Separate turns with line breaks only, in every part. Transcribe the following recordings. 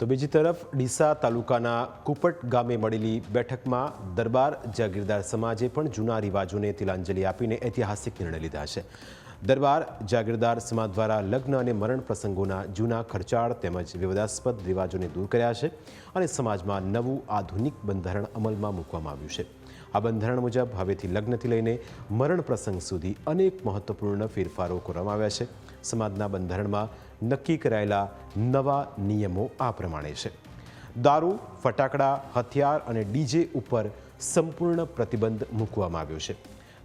તો બીજી તરફ ડીસા તાલુકાના કુપટ ગામે મળેલી બેઠકમાં દરબાર જાગીરદાર સમાજે પણ જૂના રિવાજોને તિલાંજલિ આપીને ઐતિહાસિક નિર્ણય લીધા છે. દરબાર જાગીરદાર સમાજ દ્વારા લગ્ન અને મરણ પ્રસંગોના જૂના ખર્ચાળ તેમજ વિવાદાસ્પદ રિવાજોને દૂર કર્યા છે અને સમાજમાં નવું આધુનિક બંધારણ અમલમાં મૂકવામાં આવ્યું છે. આ બંધારણ મુજબ હવેથી લગ્નથી લઈને મરણ પ્રસંગ સુધી અનેક મહત્વપૂર્ણ ફેરફારો કરવામાં આવ્યા છે. સમાજના બંધારણમાં નક્કી કરાયેલા નવા નિયમો આ પ્રમાણે છે. દારૂ, ફટાકડા, હથિયાર અને ડીજે ઉપર સંપૂર્ણ પ્રતિબંધ મૂકવામાં આવ્યો છે.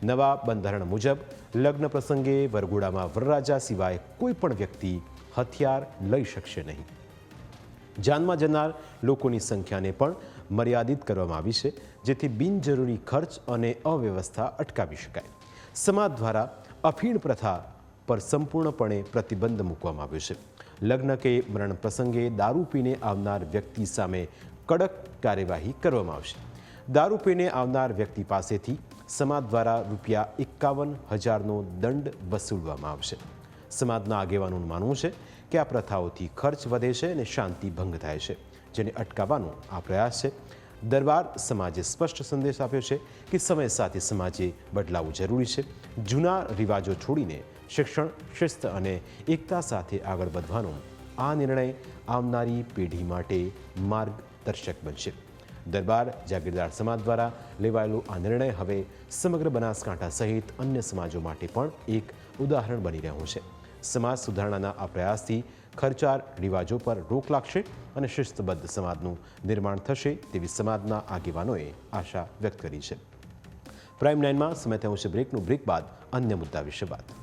નવા બંધારણ મુજબ લગ્ન પ્રસંગે વરઘોડામાં વરરાજા સિવાય કોઈ પણ વ્યક્તિ હથિયાર લઈ શકશે નહીં. જાનમાં જનાર લોકોની સંખ્યાને પણ મર્યાદિત કરવામાં આવી છે, જેથી બિનજરૂરી ખર્ચ અને અવ્યવસ્થા અટકાવી શકાય. સમાજ દ્વારા અફીણ પ્રથા પર સંપૂર્ણપણે પ્રતિબંધ મૂકવામાં આવ્યો છે. લગ્ન કે મરણ પ્રસંગે દારૂ પીને આવનાર વ્યક્તિ સામે કડક કાર્યવાહી કરવામાં આવશે. દારૂ પીને આવનાર વ્યક્તિ પાસેથી સમાજ દ્વારા રૂપિયા એકાવન હજારનો દંડ વસૂલવામાં આવશે. સમાજના આગેવાનોનું માનવું છે કે આ પ્રથાઓથી ખર્ચ વધે છે અને શાંતિ ભંગ થાય છે. જેને અટકાવવાનો આ પ્રયાસ છે. દરબાર સમાજે સ્પષ્ટ સંદેશ આપ્યો છે કે સમય સાથે સમાજે બદલાવવું જરૂરી છે. જૂના રિવાજો છોડીને શિક્ષણ, શિસ્ત અને એકતા સાથે આગળ વધવાનો આ નિર્ણય આવનારી પેઢી માટે માર્ગદર્શક બનશે. દરબાર જાગીરદાર સમાજ દ્વારા લેવાયેલો આ નિર્ણય હવે સમગ્ર બનાસકાંઠા સહિત અન્ય સમાજો માટે પણ એક ઉદાહરણ બની રહ્યું છે. સમાજ સુધારણાના આ પ્રયાસથી ખર્ચાળ રિવાજો પર રોક લાગશે અને શિસ્તબદ્ધ સમાજનું નિર્માણ થશે તેવી સમાજના આગેવાનોએ આશા વ્યક્ત કરી છે. પ્રાઇમ નાઇનમાં સમય થયું છે બ્રેકનું બ્રેક બાદ અન્ય મુદ્દા વિશે વાત.